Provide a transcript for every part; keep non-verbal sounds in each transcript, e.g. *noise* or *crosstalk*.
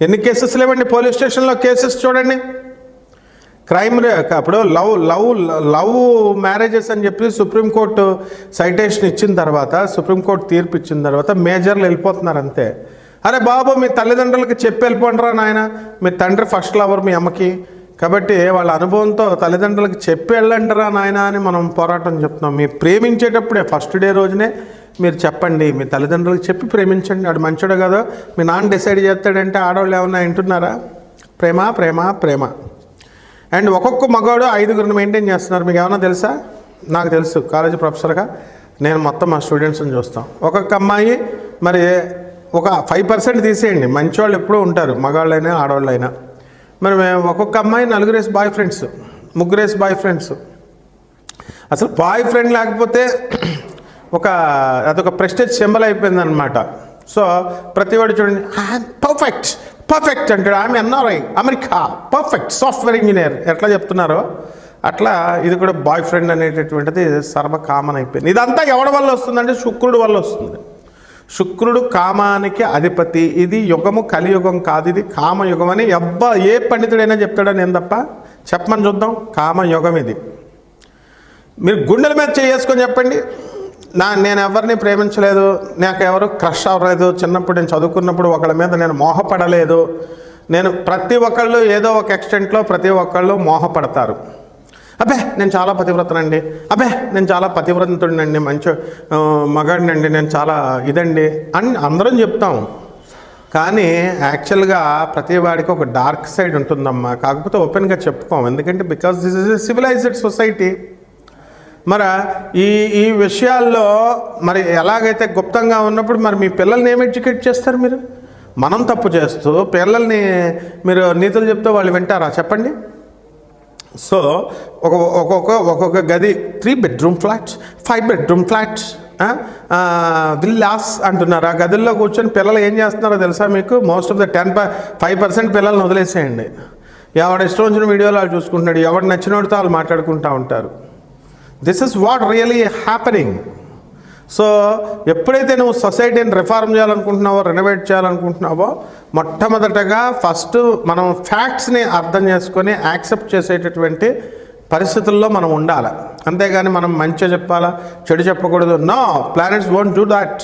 ఎన్ని కేసెస్ లేవండి పోలీస్ స్టేషన్లో? కేసెస్ చూడండి. క్రైమ్ రే- అప్పుడు లవ్ లవ్ లవ్ మ్యారేజెస్ అని చెప్పి సుప్రీంకోర్టు సైటేషన్ ఇచ్చిన తర్వాత సుప్రీంకోర్టు తీర్పు ఇచ్చిన తర్వాత మేజర్లు వెళ్ళిపోతున్నారు అంతే. అరే బాబు మీ తల్లిదండ్రులకి చెప్పి వెళ్ళిపోండిరా నాయన. మీ తండ్రి ఫస్ట్ లవర్ మీ అమ్మకి. కాబట్టి వాళ్ళ అనుభవంతో తల్లిదండ్రులకు చెప్పి వెళ్ళండిరా నాయన అని మనం పోరాటం చెప్తున్నాం. మీ ప్రేమించేటప్పుడే ఫస్ట్ డే రోజునే మీరు చెప్పండి మీ తల్లిదండ్రులకు చెప్పి ప్రేమించండి. వాడు మంచోడు కదా. మీ నాన్న డిసైడ్ చేస్తాడంటే ఆడవాళ్ళు ఏమన్నా వింటున్నారా? ప్రేమ ప్రేమ ప్రేమ. అండ్ ఒక్కొక్క మగవాడు ఐదుగురిని మెయింటైన్ చేస్తున్నారు. మీకు ఏమన్నా తెలుసా? నాకు తెలుసు. కాలేజీ ప్రొఫెసర్గా నేను మొత్తం మా స్టూడెంట్స్ని చూస్తాం. ఒక్కొక్క అమ్మాయి మరి ఒక ఫైవ్ పర్సెంట్ తీసేయండి. మంచివాళ్ళు ఎప్పుడూ ఉంటారు. మగవాళ్ళైనా ఆడవాళ్ళైనా. మరి మేము ఒక్కొక్క అమ్మాయి నలుగురేసి బాయ్ ఫ్రెండ్స్ ముగ్గురేసి బాయ్ ఫ్రెండ్స్ అసలు బాయ్ ఫ్రెండ్ లేకపోతే ఒక అదొక ప్రెస్టేజ్ సింబల్ అయిపోయింది అనమాట సో ప్రతివాడు చూడండి పర్ఫెక్ట్ పర్ఫెక్ట్ అంటాడు. ఆమె NRI America perfect software engineer ఎట్లా చెప్తున్నారో అట్లా ఇది కూడా బాయ్ ఫ్రెండ్ అనేటటువంటిది సర్వ కామన్ అయిపోయింది. ఇదంతా ఎవడి వల్ల వస్తుందంటే శుక్రుడు వల్ల వస్తుంది. శుక్రుడు కామానికి అధిపతి. ఇది యుగము కలియుగం కాదు. ఇది కామయుగం అని ఎవ్వ ఏ పండితుడైనా చెప్తాడని ఏం తప్ప? చెప్పమని చూద్దాం. కామయుగం ఇది. మీరు గుండెల మీద చేసుకొని చెప్పండి. నా నేను ఎవరిని ప్రేమించలేదు నాకు ఎవరు క్రష్ అవ్వలేదు. చిన్నప్పుడు నేను చదువుకున్నప్పుడు ఒకళ్ళ మీద నేను మోహపడలేదు. నేను ప్రతి ఒక్కళ్ళు ఏదో ఒక ఎక్స్టెంట్లో ప్రతి ఒక్కళ్ళు మోహపడతారు. అబ్బే నేను చాలా పతివ్రతనండి. అబ్బే నేను చాలా పతివ్రతుడినండి మంచి మగాడినండి నేను చాలా ఇదండి. అని అందరం చెప్తాం. కానీ యాక్చువల్గా ప్రతి వాడికి ఒక డార్క్ సైడ్ ఉంటుందమ్మా. కాకపోతే ఓపెన్గా చెప్పుకోం. ఎందుకంటే because this is a civilised society మరి ఈ ఈ విషయాల్లో మరి ఎలాగైతే గుప్తంగా ఉన్నప్పుడు మరి మీ పిల్లల్ని ఏం ఎడ్యుకేట్ చేస్తారు మీరు? మనం తప్పు చేస్తూ పిల్లల్ని మీరు నీతులు చెప్తే వాళ్ళు వింటారా? చెప్పండి. సో ఒక ఒక్కొక్క ఒక్కొక్క గది three bedroom flats five bedroom flats villas అంటున్నారు. ఆ గదుల్లో కూర్చొని పిల్లలు ఏం చేస్తున్నారో తెలుసా మీకు? Most of the ten five percent పిల్లల్ని వదిలేసేయండి. ఎవడ ఇష్టం వచ్చిన వీడియోలు వాళ్ళు చూసుకుంటున్నాడు ఎవడు నచ్చినోడితో వాళ్ళు మాట్లాడుకుంటూ ఉంటారు. This is what really happening so ఎప్పుడైతే నువ్వు సొసైటీని రిఫార్మ్ చేయాలనుకుంటున్నావో రెనోవేట్ చేయాలనుకుంటున్నావో మొట్టమొదటగా ఫస్ట్ మనం ఫ్యాక్ట్స్ని అర్థం చేసుకొని యాక్సెప్ట్ చేసేటటువంటి పరిస్థితుల్లో మనం ఉండాలి. అంతేగాని మనం మంచిగా చెప్పాలా చెడు చెప్పకూడదు? No planets won't do that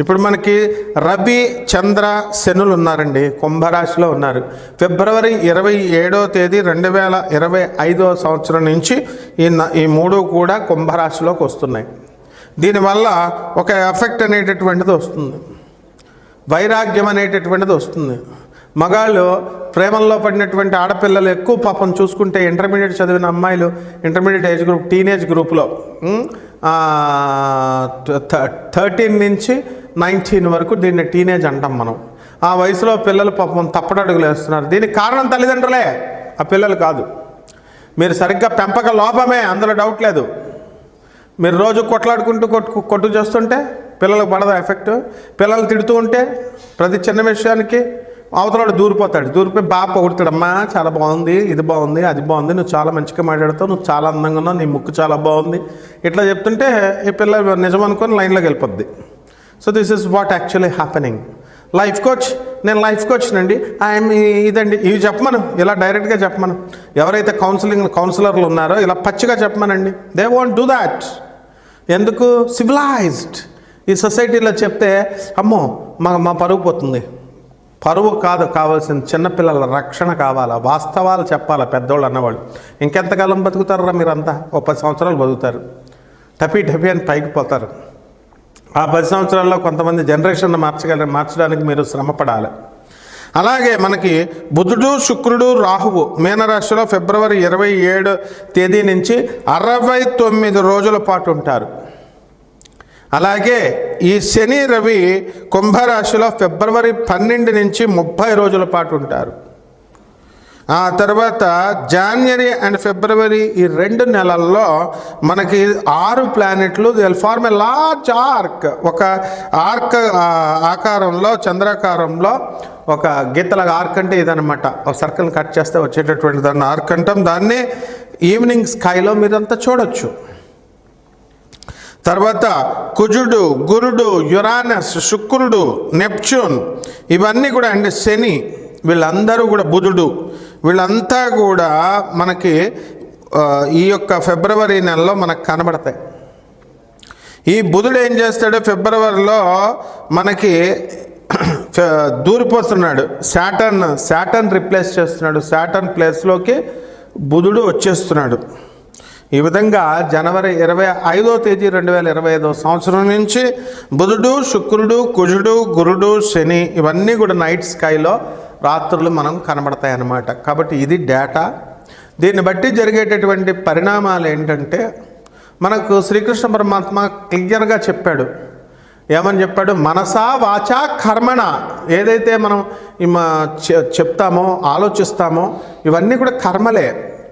ఇప్పుడు మనకి రవి చంద్ర శనులు ఉన్నారండి. కుంభరాశిలో ఉన్నారు. ఫిబ్రవరి ఇరవై ఏడో తేదీ రెండు వేల ఇరవై ఐదో సంవత్సరం నుంచి ఈ ఈ మూడు కూడా కుంభరాశిలోకి వస్తున్నాయి. దీనివల్ల ఒక ఎఫెక్ట్ అనేటటువంటిది వస్తుంది. వైరాగ్యం అనేటటువంటిది వస్తుంది. మగాళ్ళు ప్రేమల్లో పడినటువంటి ఆడపిల్లలు ఎక్కువ పాపం చూసుకుంటే ఇంటర్మీడియట్ చదివిన అమ్మాయిలు ఇంటర్మీడియట్ ఏజ్ గ్రూప్ టీనేజ్ గ్రూప్లో థర్టీన్ నుంచి నైన్టీన్ వరకు దీన్ని టీనేజ్ అంటాం మనం. ఆ వయసులో పిల్లలు పాపం తప్పటడుగులు వేస్తున్నారు. దీనికి కారణం తల్లిదండ్రులే. ఆ పిల్లలు కాదు. మీరు సరిగ్గా పెంపక లోపమే అందులో డౌట్ లేదు. మీరు రోజు కొట్లాడుకుంటూ కొట్టు కొట్టు చేస్తుంటే పిల్లలకు పడదా ఎఫెక్ట్? పిల్లలు తిడుతూ ఉంటే ప్రతి చిన్న విషయానికి అవతలాడు దూరిపోతాడు. దూరిపోయి బాగా పొగుడుతాడమ్మా చాలా బాగుంది ఇది బాగుంది అది బాగుంది నువ్వు చాలా మంచిగా మాట్లాడుతావు నువ్వు చాలా అందంగా ఉన్నావు నీ ముక్కు చాలా బాగుంది. ఇట్లా చెప్తుంటే ఈ పిల్ల నిజం అనుకొని లైన్లోకి వెళ్ళిపోద్ది. So this is what actually happening life coach నేను లైఫ్ కోచ్నండి ఐఎమ్ ఇదండి. ఇవి చెప్పమను. ఇలా డైరెక్ట్గా చెప్పమను. ఎవరైతే కౌన్సిలింగ్ కౌన్సిలర్లు ఉన్నారో ఇలా పచ్చిగా చెప్పమనండి. దే వాంట్ డూ దాట్ ఎందుకు? సివిలైజ్డ్ ఈ సొసైటీలో చెప్తే అమ్మో మా మా పరుగు పోతుంది. పరువు కాదు కావాల్సిన చిన్నపిల్లల రక్షణ కావాలా? వాస్తవాలు చెప్పాలా పెద్దోళ్ళు అన్నవాళ్ళు? ఇంకెంతకాలం బతుకుతారా మీరంతా? ఓ పది సంవత్సరాలు బతుకుతారు. టపీ టపీ అని పైకి పోతారు. ఆ పది సంవత్సరాల్లో కొంతమంది జనరేషన్ మార్చగల మార్చడానికి మీరు శ్రమపడాలి. అలాగే మనకి బుధుడు శుక్రుడు రాహువు మీనరాశిలో ఫిబ్రవరి ఇరవై ఏడు తేదీ నుంచి అరవై తొమ్మిది రోజుల పాటు ఉంటారు. అలాగే ఈ శని రవి కుంభరాశిలో ఫిబ్రవరి పన్నెండు నుంచి ముప్పై రోజుల పాటు ఉంటారు. ఆ తర్వాత జాన్వరి అండ్ ఫిబ్రవరి ఈ రెండు నెలల్లో మనకి ఆరు ప్లానెట్లు they'll form a large arc ఒక ఆర్క్ ఆకారంలో చంద్రాకారంలో ఒక గీతల ఆర్క్ అంటే ఇదనమాట ఒక సర్కిల్ కట్ చేస్తే వచ్చేటటువంటి దాన్ని ఆర్క్ అంటాం. దాన్ని ఈవినింగ్ స్కైలో మీరంతా చూడొచ్చు. తర్వాత కుజుడు గురుడు యురానస్ శుక్రుడు నెప్చ్యూన్ ఇవన్నీ కూడా అంటే శని వీళ్ళందరూ కూడా బుధుడు. వీళ్ళంతా కూడా మనకి ఈ యొక్క ఫిబ్రవరి నెలలో మనకు కనబడతాయి. ఈ బుధుడు ఏం చేస్తాడు? ఫిబ్రవరిలో మనకి *clears throat* దూరిపోతున్నాడు. శాటర్న్ శాటర్న్ రిప్లేస్ చేస్తున్నాడు. శాటర్న్ ప్లేస్లోకి బుధుడు వచ్చేస్తున్నాడు. ఈ విధంగా జనవరి ఇరవై ఐదో తేదీ రెండు వేల ఇరవై ఐదో సంవత్సరం నుంచి బుధుడు శుక్రుడు కుజుడు గురుడు శని ఇవన్నీ కూడా నైట్ స్కైలో రాత్రులు మనం కనబడతాయి అన్నమాట కాబట్టి ఇది డేటా దీన్ని బట్టి జరిగేటటువంటి పరిణామాలు ఏంటంటే మనకు శ్రీకృష్ణ పరమాత్మ క్లియర్గా చెప్పాడు. ఏమని చెప్పాడు? మనసా వాచా కర్మణ. ఏదైతే మనం మా చెప్తామో ఆలోచిస్తామో ఇవన్నీ కూడా కర్మలే.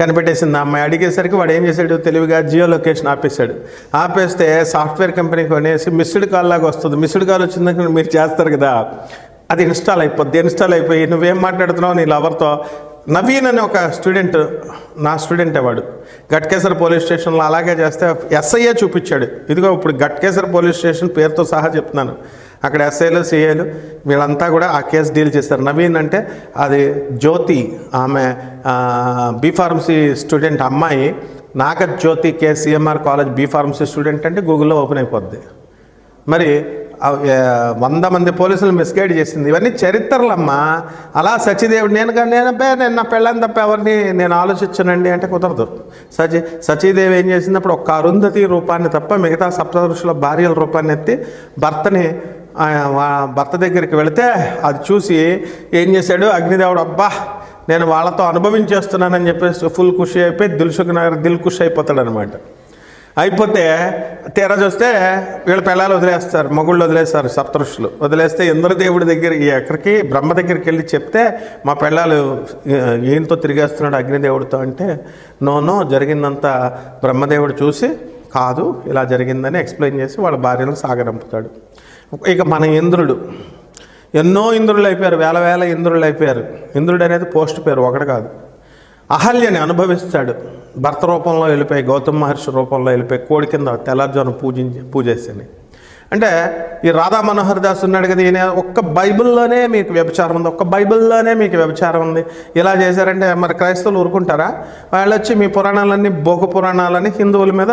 కనిపెట్టేసింది. అమ్మాయి అడిగేసరికి వాడు ఏం చేశాడు? తెలివిగా జియో లొకేషన్ ఆపేశాడు. ఆపేస్తే సాఫ్ట్వేర్ కంపెనీ కొనేసి మిస్డ్ కాల్ లాగా వస్తుంది. మిస్డ్ కాల్ వచ్చిందని మీరు చేస్తారు కదా. అది ఇన్స్టాల్ అయిపోద్ది. ఇన్స్టాల్ అయిపోయి నువ్వేం మాట్లాడుతున్నావు నీ లవర్తో? నవీన్ అనే ఒక స్టూడెంట్ నా స్టూడెంట్ వాడు. గట్కేసర్ పోలీస్ స్టేషన్లో అలాగే చేస్తే ఎస్ఐఏ చూపించాడు. ఇదిగో ఇప్పుడు గట్కేసర్ పోలీస్ స్టేషన్ పేరుతో సహా చెప్తున్నాను. అక్కడ ఎస్ఐలు సిఐలు వీళ్ళంతా కూడా ఆ కేసు డీల్ చేస్తారు నవీన్ అంటే అది జ్యోతి ఆమె బీ ఫార్మసీ స్టూడెంట్ అమ్మాయి Naga Jyothi KCMR college B pharmacy student అంటే గూగుల్లో ఓపెన్ అయిపోద్ది. మరి వంద మంది పోలీసులు మిస్గైడ్ చేసింది. ఇవన్నీ చరిత్రలమ్మా. అలా సచిదేవుడు నేను నేను నేను నా పెళ్ళని తప్ప ఎవరిని నేను ఆలోచించనండి అంటే కుదరదు. సచి సచీదేవి ఏం చేసింది? అప్పుడు ఒక్క అరుంధతి రూపాన్ని తప్ప మిగతా సప్తదృషుల భార్యల రూపాన్ని ఎత్తి భర్తని భర్త దగ్గరికి వెళితే అది చూసి ఏం చేశాడు? అగ్నిదేవుడు అబ్బా నేను వాళ్ళతో అనుభవించేస్తున్నానని చెప్పేసి ఫుల్ ఖుషి అయిపోయి దిల్సుఖ్ నగర్ దిల్ ఖుషి అయిపోతాడు అనమాట అయిపోతే తీరా చూస్తే వీళ్ళ పిల్లలు వదిలేస్తారు మగుళ్ళు వదిలేస్తారు సప్తృషులు వదిలేస్తే ఇంద్రదేవుడి దగ్గరికి ఎక్కడికి బ్రహ్మ దగ్గరికి వెళ్ళి చెప్తే మా పిల్లలు ఈయనతో తిరిగేస్తున్నాడు అగ్నిదేవుడితో? అంటే నోనో జరిగిందంతా బ్రహ్మదేవుడు చూసి కాదు ఇలా జరిగిందని ఎక్స్ప్లెయిన్ చేసి వాళ్ళ భార్యను సాగరంపుతాడు. ఇక మన ఇంద్రుడు. ఎన్నో ఇంద్రులు అయిపోయారు వేల వేల ఇంద్రులు అయిపోయారు. ఇంద్రుడు అనేది పోస్ట్ పేరు ఒకటి కాదు. అహల్యని అనుభవిస్తాడు. భర్త రూపంలో వెళ్ళిపోయి గౌతమ మహర్షి రూపంలో వెళ్ళిపోయి కోడి కింద తెల్లారుజాను పూజించి పూజేసాను అంటే ఈ రాధా మనోహర్ దాస్ ఉన్నాడు కదా ఈయన ఒక్క బైబిల్లోనే మీకు వ్యభిచారం ఉంది ఒక్క బైబిల్లోనే మీకు వ్యభిచారం ఉంది. ఇలా చేశారంటే మరి క్రైస్తవులు ఊరుకుంటారా? వాళ్ళు వచ్చి మీ పురాణాలన్నీ భోగ పురాణాలని హిందువుల మీద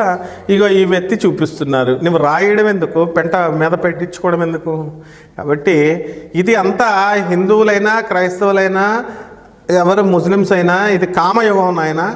ఇగో ఈ వ్యక్తి చూపిస్తున్నారు. నువ్వు రాయడం ఎందుకు? పెంట మీద పెట్టించుకోవడం ఎందుకు? కాబట్టి ఇది అంతా హిందువులైనా క్రైస్తవులైనా ఎవరు ముస్లిమ్స్ అయినా ఇది కామయుగం అయినా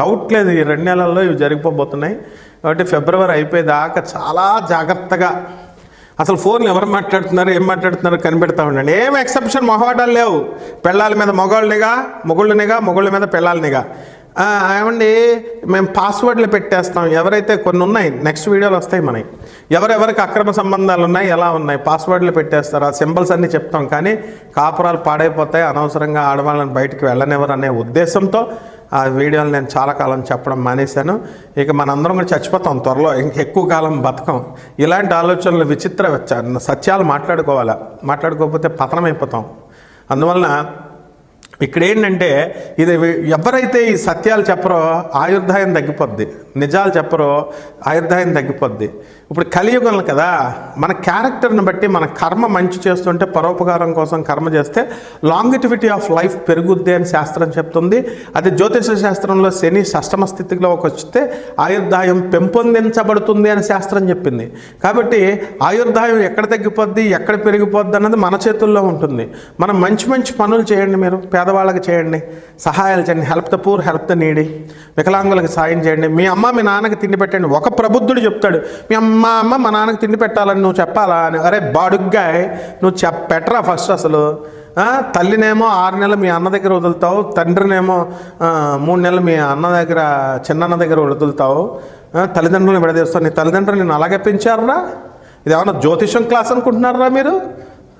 డౌట్ లేదు. ఈ రెండు నెలల్లో ఇవి జరిగిపోబోతున్నాయి. కాబట్టి ఫిబ్రవరి అయిపోయేదాకా చాలా జాగ్రత్తగా అసలు ఫోన్లు ఎవరు మాట్లాడుతున్నారు ఏం మాట్లాడుతున్నారు కనిపెడతా ఉండండి. ఏం ఎక్సెప్షన్ మొహవాటాలు లేవు. పెళ్ళాల మీద మొగాళ్ళనిగా మొగుళ్ళనిగా మొగుళ్ళ మీద పెళ్ళాలనిగా. ఏమండి మేము పాస్వర్డ్లు పెట్టేస్తాం. ఎవరైతే కొన్ని ఉన్నాయి నెక్స్ట్ వీడియోలు వస్తాయి మనకి ఎవరెవరికి అక్రమ సంబంధాలు ఉన్నాయి ఎలా ఉన్నాయి పాస్వర్డ్లు పెట్టేస్తారు ఆ సింబల్స్ అన్నీ చెప్తాం. కానీ కాపురాలు పాడైపోతాయి. అనవసరంగా ఆడవాళ్ళని బయటికి వెళ్ళనివ్వరు అనే ఉద్దేశంతో ఆ వీడియోలు నేను చాలా కాలం చెప్పడం మానేశాను. ఇక మనందరం కూడా చచ్చిపోతాం త్వరలో. ఇంక ఎక్కువ కాలం బతకం. ఇలాంటి ఆలోచనలు విచిత్ర సత్యాలు మాట్లాడుకోవాలా? మాట్లాడుకోకపోతే పతనం అయిపోతాం అందువలన ఇక్కడ ఏంటంటే ఇది ఎవరైతే ఈ సత్యాలు చెప్పరో ఆయుర్దాయం తగ్గిపోద్ది. నిజాలు చెప్పరో ఆయుర్దాయం తగ్గిపోద్ది. ఇప్పుడు కలియుగం కదా మన క్యారెక్టర్ని బట్టి మన కర్మ మంచి చేస్తుంటే పరోపకారం కోసం కర్మ చేస్తే లాంగిటివిటీ ఆఫ్ లైఫ్ పెరుగుద్ది అని శాస్త్రం చెప్తుంది. అది జ్యోతిష శాస్త్రంలో శని షష్టమ స్థితిలోకి వస్తే ఆయుర్దాయం పెంపొందించబడుతుంది అని శాస్త్రం చెప్పింది. కాబట్టి ఆయుర్దాయం ఎక్కడ తగ్గిపోద్ది ఎక్కడ పెరిగిపోద్ది అన్నది మన చేతుల్లో ఉంటుంది. మనం మంచి మంచి పనులు చేయండి మీరు పేద పేదవాళ్ళకి చేయండి. సహాయాలు చేయండి. Help the poor help the needy వికలాంగులకు సాయం చేయండి. మీ అమ్మ మీ నాన్నకి తిండి పెట్టండి. ఒక ప్రబుద్ధుడు చెప్తాడు మీ అమ్మ అమ్మ మా నాన్నకి తిండి పెట్టాలని నువ్వు చెప్పాలా? అని. అరే బాడుగ్గా నువ్వు చెప్ పెట్టరా ఫస్ట్ అసలు? తల్లినేమో ఆరు నెలలు మీ అన్న దగ్గర వదులుతావు తండ్రినేమో మూడు నెలలు మీ అన్న దగ్గర చిన్నన్న దగ్గర వదులుతావు. తల్లిదండ్రులను విడదీస్తావు. నీ తల్లిదండ్రులు నేను అలాగే పెంచారా ఇది ఏమన్నా జ్యోతిషం క్లాస్ అనుకుంటున్నారా మీరు?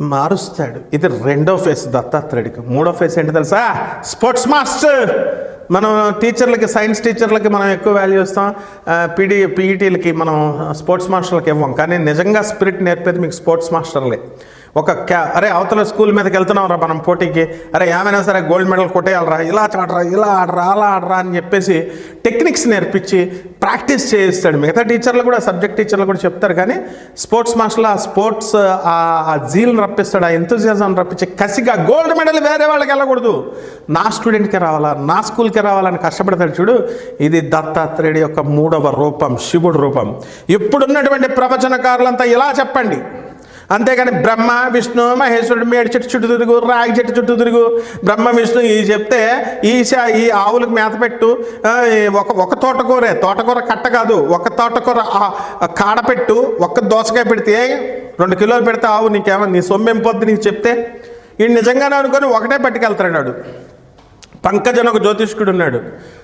మారుస్తాడు. ఇది రెండో ఫేస్ దత్తాత్రేయుడికి. మూడో ఫేస్ ఏంటి తెలుసా? Sports master. మనం టీచర్లకి సైన్స్ టీచర్లకి మనం ఎక్కువ వాల్యూ ఇస్తాం. పీడీ పీఈటీలకి మనం స్పోర్ట్స్ మాస్టర్లకి ఇవ్వం. కానీ నిజంగా స్పిరిట్ నేర్పేది మీకు స్పోర్ట్స్ మాస్టర్లే. ఒక క్యా అరే అవతల స్కూల్ మీదకి వెళ్తున్నాం రా మనం పోటీకి. అరే ఏమైనా సరే గోల్డ్ మెడల్ కొట్టేయాలరా. ఇలా చాడరా ఇలా ఆడరా అలా ఆడరా అని చెప్పేసి టెక్నిక్స్ నేర్పించి ప్రాక్టీస్ చేయిస్తాడు. మిగతా టీచర్లు కూడా సబ్జెక్ట్ టీచర్లు కూడా చెప్తారు. కానీ స్పోర్ట్స్ మాస్టర్లు ఆ స్పోర్ట్స్ ఆ జీల్ని రప్పిస్తాడు ఆ ఎంతజాజం రప్పించి కసిగా గోల్డ్ మెడల్ వేరే వాళ్ళకి వెళ్ళకూడదు. నా స్టూడెంట్కి రావాలా నా స్కూల్కి రావాలని కష్టపడతాడు చూడు. ఇది దత్తాత్రేయుడి యొక్క మూడవ రూపం శివుడు రూపం. ఇప్పుడున్నటువంటి ప్రవచనకారులంతా ఇలా చెప్పండి. అంతేగాని బ్రహ్మ విష్ణు మహేశ్వరుడు మేడి చెట్టు చుట్టూ తిరుగు రాగి చెట్టు చుట్టూ తిరుగు. బ్రహ్మ విష్ణు ఇవి చెప్తే ఈశ ఈ ఆవులకు మేత పెట్టు. ఒక ఒక తోటకూరే తోటకూర కట్ట కాదు ఒక తోటకూర కాడ పెట్టు ఒక్క దోసకాయ పెడితే రెండు కిలోలు పెడితే ఆవు నీకేమో నీ సొమ్మేం పొద్దు నీకు చెప్తే? ఈ నిజంగానే అనుకొని ఒకటే పట్టుకెళ్తాడు వాడు. పంకజన్ ఒక జ్యోతిష్కుడు ఉన్నాడు.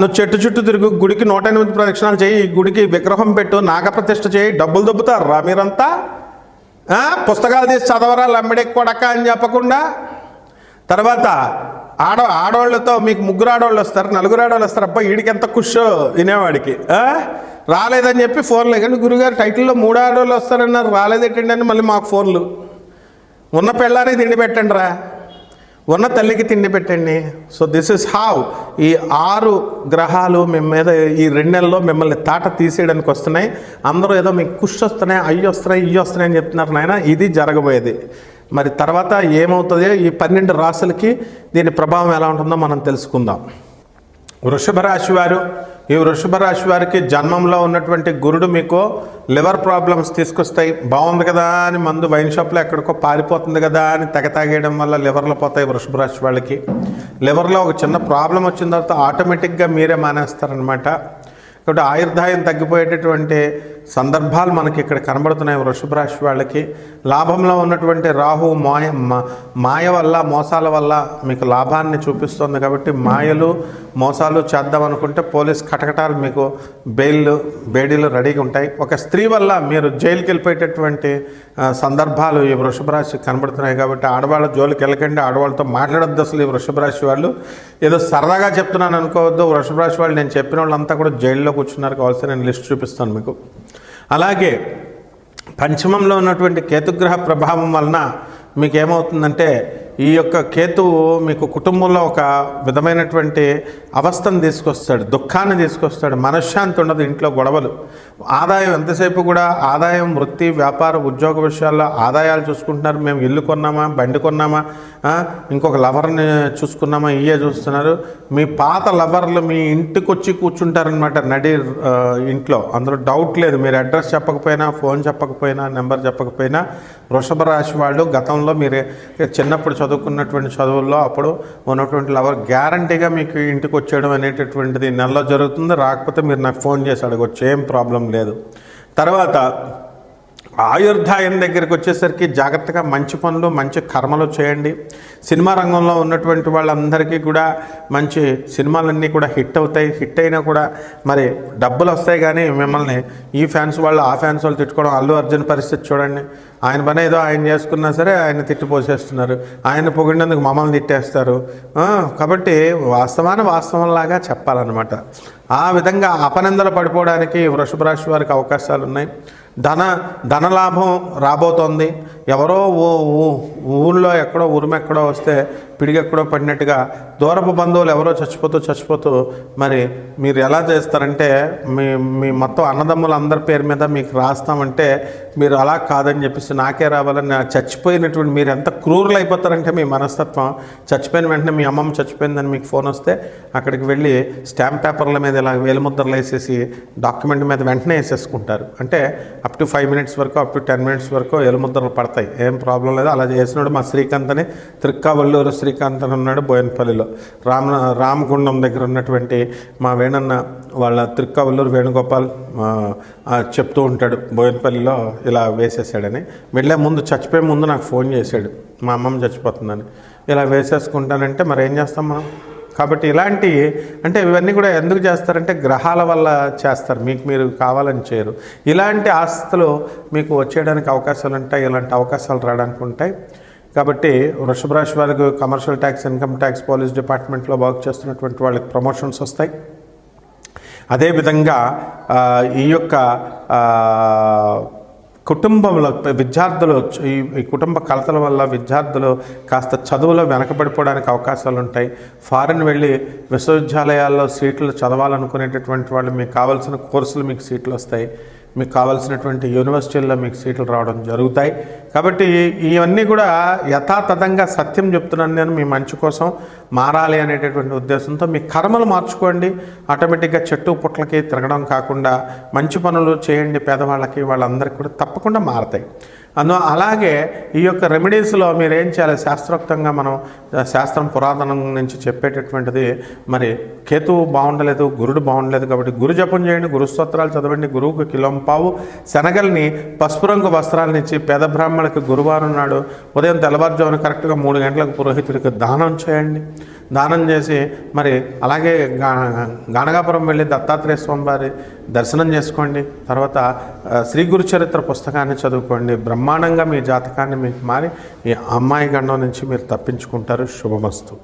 నువ్వు చెట్టు చుట్టూ తిరుగు గుడికి నూట ఎనిమిది ప్రదక్షిణాలు చేయి గుడికి విగ్రహం పెట్టు నాగప్రతిష్ఠ చేయి డబ్బులు దొబ్బుతారు రా మీరంతా పుస్తకాలు తీసి చదవరా లమ్మిడెక్ కొడక అని చెప్పకుండా. తర్వాత ఆడ ఆడవాళ్ళతో మీకు ముగ్గురు ఆడవాళ్ళు వస్తారు నలుగురు ఆడవాళ్ళు వస్తారు అబ్బా వీడికి ఎంత కుషో వినేవాడికి. రాలేదని చెప్పి ఫోన్లు కానీ గురుగారు టైటిల్లో మూడు ఆడవాళ్ళు వస్తారన్నారు రాలేదేటండి అని మళ్ళీ మాకు ఫోన్లు. ఉన్న పెళ్ళానికి తిండి పెట్టండి రా ఉన్న తల్లికి తిండి పెట్టండి. సో దిస్ ఇస్ హౌ ఈ ఆరు గ్రహాలు మేము మీద ఈ రెండు నెలల్లో మిమ్మల్ని తాట తీసేయడానికి వస్తున్నాయి. అందరూ ఏదో మీకు కుష్ వస్తున్నాయి అయ్యి వస్తున్నాయి ఇవి వస్తున్నాయి అని చెప్తున్నారు నాయన. ఇది జరగబోయేది. మరి తర్వాత ఏమవుతుందో ఈ పన్నెండు రాసులకి దీని ప్రభావం ఎలా ఉంటుందో మనం తెలుసుకుందాం. వృషభ రాశి వారు ఈ వృషభ రాశి వారికి జన్మంలో ఉన్నటువంటి గురుడు మీకు లివర్ ప్రాబ్లమ్స్ తీసుకొస్తాయి. బాగుంది కదా అని మందు వైన్ షాప్లో ఎక్కడికో పారిపోతుంది కదా అని తెగ తాగేయడం వల్ల లివర్లో పోతాయి వృషభ రాశి వాళ్ళకి. లివర్లో ఒక చిన్న ప్రాబ్లం వచ్చిన తర్వాత ఆటోమేటిక్గా మీరే మానేస్తారనమాట కాబట్టి ఆయుర్దాయం తగ్గిపోయేటటువంటి సందర్భాలు మనకి ఇక్కడ కనబడుతున్నాయి. వృషభ రాశి వాళ్ళకి లాభంలో ఉన్నటువంటి రాహు మాయ మా- మాయ వల్ల మోసాల వల్ల మీకు లాభాన్ని చూపిస్తుంది కాబట్టి మాయలు మోసాలు చేద్దాం అనుకుంటే పోలీస్ కటకటాలు మీకు బెయిల్ బేడీలు రెడీగా ఉంటాయి. ఒక స్త్రీ వల్ల మీరు జైలుకి వెళ్ళిపోయేటటువంటి సందర్భాలు ఈ వృషభ రాశి కనబడుతున్నాయి కాబట్టి ఆడవాళ్ళ జోలికి వెళ్ళకండి. ఆడవాళ్ళతో మాట్లాడొద్దు అసలు ఈ వృషభ రాశి వాళ్ళు. ఏదో సరదాగా చెప్తున్నాను అనుకోవద్దు. వృషభ రాశి వాళ్ళు నేను చెప్పిన వాళ్ళంతా కూడా జైల్లో కూర్చున్నారు. కావాల్సి నేను లిస్ట్ చూపిస్తాను మీకు. అలాగే పంచమంలో ఉన్నటువంటి కేతుగ్రహ ప్రభావం వలన మీకు ఏమవుతుందంటే ఈ యొక్క కేతువు మీకు కుటుంబంలో ఒక విధమైనటువంటి అవస్థను తీసుకొస్తాడు దుఃఖాన్ని తీసుకొస్తాడు మనశ్శాంతి ఉండదు ఇంట్లో గొడవలు. ఆదాయం ఎంతసేపు కూడా ఆదాయం వృత్తి వ్యాపార ఉద్యోగ విషయాల్లో ఆదాయాలు చూసుకుంటున్నారు. మేము ఇల్లు కొన్నామా బండి కొన్నామా ఇంకొక లవర్ని చూసుకున్నామా ఇయే చూస్తున్నారు. మీ పాత లవర్లు మీ ఇంటికి వచ్చి కూర్చుంటారనమాట నడి ఇంట్లో. అందులో డౌట్ లేదు. మీరు అడ్రస్ చెప్పకపోయినా ఫోన్ చెప్పకపోయినా నెంబర్ చెప్పకపోయినా వృషభ రాశి వాళ్ళు గతంలో మీరు చిన్నప్పుడు చదువుకున్నటువంటి చదువుల్లో అప్పుడు ఉన్నటువంటి లవర్ గ్యారంటీగా మీకు ఇంటికి వచ్చేయడం అనేటటువంటిది నెలలో జరుగుతుంది. రాకపోతే మీరు నాకు ఫోన్ చేసి అడగొచ్చు. ఏం ప్రాబ్లం లేదు. తర్వాత ఆయుర్దాయం దగ్గరికి వచ్చేసరికి జాగ్రత్తగా మంచి పనులు మంచి కర్మలు చేయండి. సినిమా రంగంలో ఉన్నటువంటి వాళ్ళందరికీ కూడా మంచి సినిమాలన్నీ కూడా హిట్ అవుతాయి. హిట్ అయినా కూడా మరి డబ్బులు వస్తాయి కానీ మిమ్మల్ని ఈ ఫ్యాన్స్ వాళ్ళు ఆ ఫ్యాన్స్ వాళ్ళు తిట్టుకోవడం అల్లు అర్జున్ పరిస్థితి చూడండి. ఆయన పని ఏదో ఆయన చేసుకున్నా సరే ఆయన తిట్టిపోసేస్తున్నారు ఆయన పొగిడినందుకు మమ్మల్ని తిట్టేస్తారు. కాబట్టి వాస్తవాన్ని వాస్తవంలాగా చెప్పాలన్నమాట. ఆ విధంగా అపనిందలు పడిపోవడానికి వృషభ రాశి వారికి అవకాశాలు ఉన్నాయి ధన ధనలాభం రాబోతోంది. ఎవరో ఊళ్ళో ఎక్కడో ఉరుమెక్కడో వస్తే పిడిగెక్కడో పడినట్టుగా దూరపు బంధువులు ఎవరో చచ్చిపోతూ చచ్చిపోతూ మరి మీరు ఎలా చేస్తారంటే మీ మీ మొత్తం అన్నదమ్ములు అందరి పేరు మీద మీకు రాస్తామంటే మీరు అలా కాదని చెప్పేసి నాకే రావాలని చచ్చిపోయినటువంటి మీరు ఎంత క్రూరులు అయిపోతారంటే మీ మనస్తత్వం. చచ్చిపోయిన వెంటనే మీ అమ్మమ్మ చచ్చిపోయిందని మీకు ఫోన్ వస్తే అక్కడికి వెళ్ళి స్టాంప్ పేపర్ల మీద ఇలా వేలుముద్రలు వేసేసి డాక్యుమెంట్ మీద వెంటనే వేసేసుకుంటారు. అంటే అప్ టు ఫైవ్ మినిట్స్ వరకు అప్ టు టెన్ మినిట్స్ వరకు ఎలుముద్రలు పడతాయి. ఏం ప్రాబ్లం లేదు. అలా చేసినప్పుడు మా శ్రీకాంత్ అని త్రిక్కావల్లూరు శ్రీకాంత్ అని ఉన్నాడు బోయన్పల్లిలో. రామ రామగుండం దగ్గర ఉన్నటువంటి మా వేణన్న వాళ్ళ త్రిక్కవల్లూరు వేణుగోపాల్ చెప్తూ ఉంటాడు బోయన్పల్లిలో ఇలా వేసేసాడని. వెళ్ళే ముందు చచ్చిపోయే ముందు నాకు ఫోన్ చేశాడు. మా అమ్మమ్మ చచ్చిపోతుందని. ఇలా వేసేసుకుంటానంటే మరి ఏం చేస్తాం మనం? కాబట్టి ఇలాంటి అంటే ఇవన్నీ కూడా ఎందుకు చేస్తారంటే గ్రహాల వల్ల చేస్తారు. మీకు మీరు కావాలని చేయరు. ఇలాంటి ఆస్తులు మీకు వచ్చేయడానికి అవకాశాలు ఉంటాయి ఇలాంటి అవకాశాలు రావడానికి ఉంటాయి. కాబట్టి వృషభ రాశి వారికి commercial tax income tax police డిపార్ట్మెంట్లో వర్క్ చేస్తున్నటువంటి వాళ్ళకి ప్రమోషన్స్ వస్తాయి. అదేవిధంగా ఈ యొక్క కుటుంబంలో విద్యార్థులు ఈ ఈ కుటుంబ కలతల వల్ల విద్యార్థులు కాస్త చదువులో వెనకబడిపోవడానికి అవకాశాలు ఉంటాయి. ఫారిన్ వెళ్ళి విశ్వవిద్యాలయాల్లో సీట్లు చదవాలనుకునేటటువంటి వాళ్ళు మీకు కావాల్సిన కోర్సులు మీకు సీట్లు వస్తాయి. మీకు కావాల్సినటువంటి యూనివర్సిటీల్లో మీకు సీట్లు రావడం జరుగుతాయి. కాబట్టి ఇవన్నీ కూడా యథాతథంగా సత్యం చెప్తున్నాను నేను మీ మంచి కోసం మారాలి అనేటటువంటి ఉద్దేశంతో మీ కర్మలు మార్చుకోండి. ఆటోమేటిక్గా చెట్టు పుట్లకి తిరగడం కాకుండా మంచి పనులు చేయండి. పేదవాళ్ళకి వాళ్ళందరికీ కూడా తప్పకుండా మారతాయి. అను అలాగే ఈ యొక్క రెమెడీస్లో మీరు ఏం చేయాలి? శాస్త్రోక్తంగా మనం శాస్త్రం పురాతనం నుంచి చెప్పేటటువంటిది మరి కేతువు బాగుండలేదు గురుడు బాగుండలేదు కాబట్టి గురు జపం చేయండి గురు స్తోత్రాలు చదవండి గురువుకు కిలోం పావు. శనగల్ని పసుపు రంగు వస్త్రాలను ఇచ్చి పేద బ్రాహ్మణులకి గురువారం నాడు ఉదయం తెల్లవారుజామున కరెక్ట్గా మూడు గంటలకు పురోహితుడికి దానం చేయండి. దానం చేసి మరి అలాగే గా గానగాపురం వెళ్ళి దత్తాత్రేయ స్వామి వారి దర్శనం చేసుకోండి. తర్వాత శ్రీ గురు చరిత్ర పుస్తకాన్ని చదువుకోండి. బ్రహ్మాండంగా మీ జాతకాన్ని మీకు మారి ఈ అమ్మాయి గండం నుంచి మీరు తప్పించుకుంటారు. శుభమస్తు.